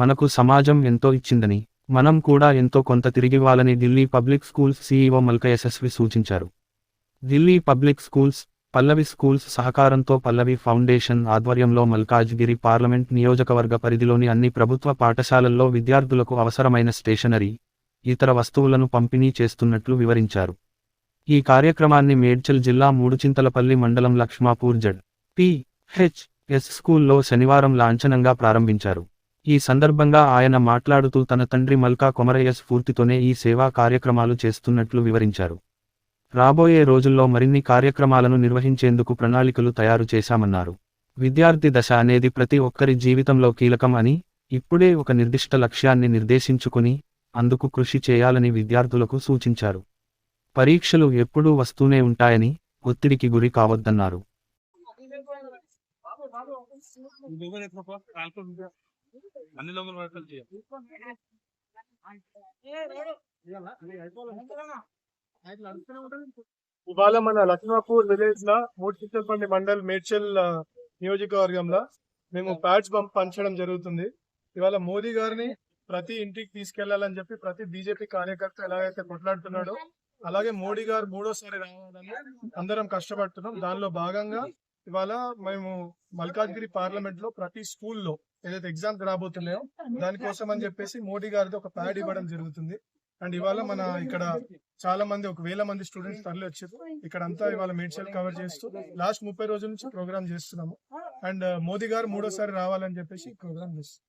మనకు సమాజం ఎంతో ఇచ్చిందని మనం కూడా ఎంతో కొంత తిరిగివ్వాలని Delhi public schools CEO Malka Yashasvi సూచించారు. Delhi public schools Pallavi schools సహకారంతో పల్లవి ఫౌండేషన్ ఆధ్వర్యంలో మల్కాజ్గిరి పార్లమెంట్ నియోజకవర్గ పరిధిలోని అన్ని ప్రభుత్వ పాఠశాలల్లో విద్యార్థులకు అవసరమైన స్టేషనరీ ఇతర వస్తువులను పంపిణీ చేస్తున్నట్లు వివరించారు. ఈ కార్యక్రమాన్ని మేడ్చల్ జిల్లా మూడుచింతలపల్లి మండలం Laxmapur Z P H S స్కూల్లో శనివారం లాంఛనంగా ప్రారంభించారు. ఈ సందర్భంగా ఆయన మాట్లాడుతూ తన తండ్రి మల్కా కొమరయ్య స్ఫూర్తితోనే ఈ సేవా కార్యక్రమాలు చేస్తున్నట్లు వివరించారు. రాబోయే రోజుల్లో మరిన్ని కార్యక్రమాలను నిర్వహించేందుకు ప్రణాళికలు తయారు చేశామన్నారు. విద్యార్థి దశ అనేది ప్రతి ఒక్కరి జీవితంలో కీలకం అని ఇప్పుడే ఒక నిర్దిష్ట లక్ష్యాన్ని నిర్దేశించుకుని అందుకు కృషి చేయాలని విద్యార్థులకు సూచించారు. పరీక్షలు ఎప్పుడూ వస్తూనే ఉంటాయని ఒత్తిడికి గురి కావద్దన్నారు. అన్ని లోపల వర్కలు చేయాలి ఇవాళ మన లక్ష్మాపూర్ విలేజ్లో మూడు చిత్తలపల్లి మండల్ మేడ్చల్ నియోజకవర్గంలో మేము ప్యాడ్స్ పంప్ పంచడం జరుగుతుంది. ఇవాళ మోదీ గారిని ప్రతి ఇంటికి తీసుకెళ్ళాలని చెప్పి ప్రతి బీజేపీ కార్యకర్త ఎలాగైతే కొట్లాడుతున్నాడో అలాగే మోడీ గారు మూడోసారి రావాలని అందరం కష్టపడుతున్నాం. దానిలో భాగంగా ఇవాళ మేము మల్కాజ్గిరి పార్లమెంట్లో ప్రతి స్కూల్లో ఏదైతే ఎగ్జామ్స్ రాబోతున్నాయో దానికోసం అని చెప్పేసి మోడీ గారిది ఒక ప్యాడ్ ఇవ్వడం జరుగుతుంది. అండ్ ఇవాళ మన ఇక్కడ చాలా మంది ఒక వేల మంది స్టూడెంట్స్ తరలి వచ్చారు. ఇక్కడ అంతా ఇవాళ మేడ్చల్ కవర్ చేస్తూ లాస్ట్ ముప్పై రోజుల నుంచి ప్రోగ్రామ్ చేస్తున్నాము. అండ్ మోదీ గారు మూడోసారి రావాలని చెప్పేసి ప్రోగ్రామ్ చేస్తున్నాం